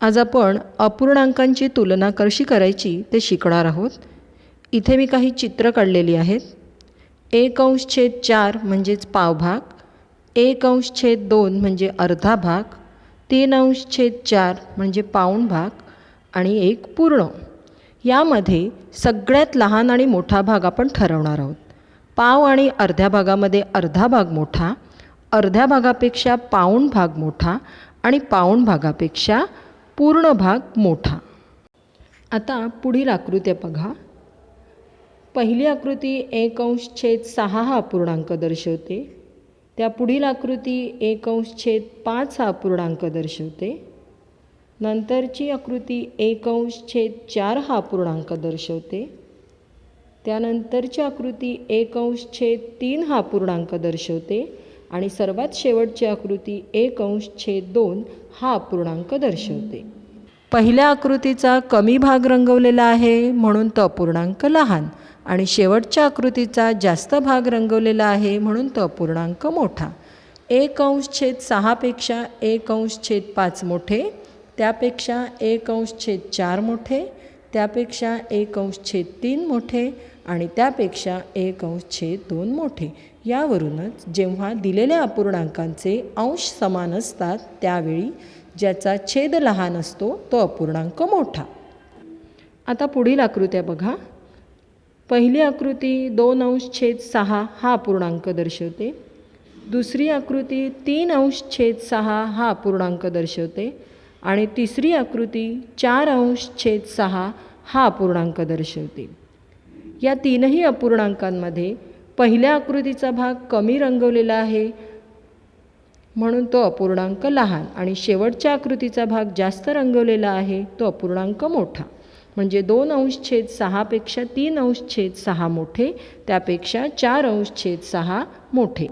आज आपण अपूर्णांकांची तुलना कशी करायची ते शिकणार आहोत. इथे मी काही चित्र काढलेली आहेत. एक अंश छेद चार म्हणजेच पावभाग एक अंश छेद दोन म्हणजे अर्धा भाग. तीन अंश छेद चार म्हणजे पाऊण भाग. आणि एक पूर्ण. यामध्ये सगळ्यात लहान आणि मोठा भाग आपण ठरवणार आहोत. पाव आणि अर्ध्या भागामध्ये अर्धा भाग मोठा अर्ध्या भागापेक्षा पाऊण भाग मोठा आणि पाऊण भागापेक्षा पूर्ण भाग मोठा. आता पुढील आकृत्या बघा. पहिली आकृती एक अंश छेद सहा हा अपूर्णांक दर्शवते. त्या पुढील आकृती एक अंश छेद पाच हा अपूर्णांक दर्शवते. नंतरची आकृती एक अंश छेद चार हा अपूर्णांक दर्शवते. त्यानंतरची आकृती एक अंश छेद तीन हा अपूर्णांक दर्शवते. आणि सर्वात शेवटची आकृती एक अंश छेद दोन हा अपूर्णांक दर्शवते. पहिल्या आकृतीचा कमी भाग रंगवलेला आहे म्हणून तो अपूर्णांक लहान आणि शेवटच्या आकृतीचा जास्त भाग रंगवलेला आहे म्हणून तो अपूर्णांक मोठा. एक अंश छेद सहापेक्षा एक अंश छेद पाच मोठे त्यापेक्षा एक अंश छेद चार मोठे त्यापेक्षा एक अंश छेद तीन मोठे आणि त्यापेक्षा एक अंश छेद दोन मोठे. यावरूनच जेव्हा दिलेल्या अपूर्णांकांचे अंश समान असतात त्यावेळी ज्याचा छेद लहान असतो तो अपूर्णांक मोठा. आता पुढील आकृत्या बघा. पहिली आकृती दोन अंश छेद सहा हा अपूर्णांक दर्शवते. दुसरी आकृती तीन अंश छेद सहा हा अपूर्णांक दर्शवते. आणि तिसरी आकृती चार अंश छेद सहा हा अपूर्णांक दर्शवते. या तीनही अपूर्णांकांमध्ये पहिल्या आकृतीचा भाग कमी रंगवलेला आहे. म्हणून तो अपूर्णांक लहान आणि शेवटच्या आकृतीचा भाग जास्त रंगवलेला आहे तो अपूर्णांक मोठा. म्हणजे दोन अंश छेद सहापेक्षा तीन अंश छेद सहा मोठे त्यापेक्षा चार अंश छेद सहा मोठे.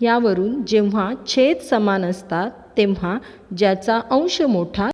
यावरून जेव्हा छेद समान असतात तेव्हा ज्याचा अंश मोठा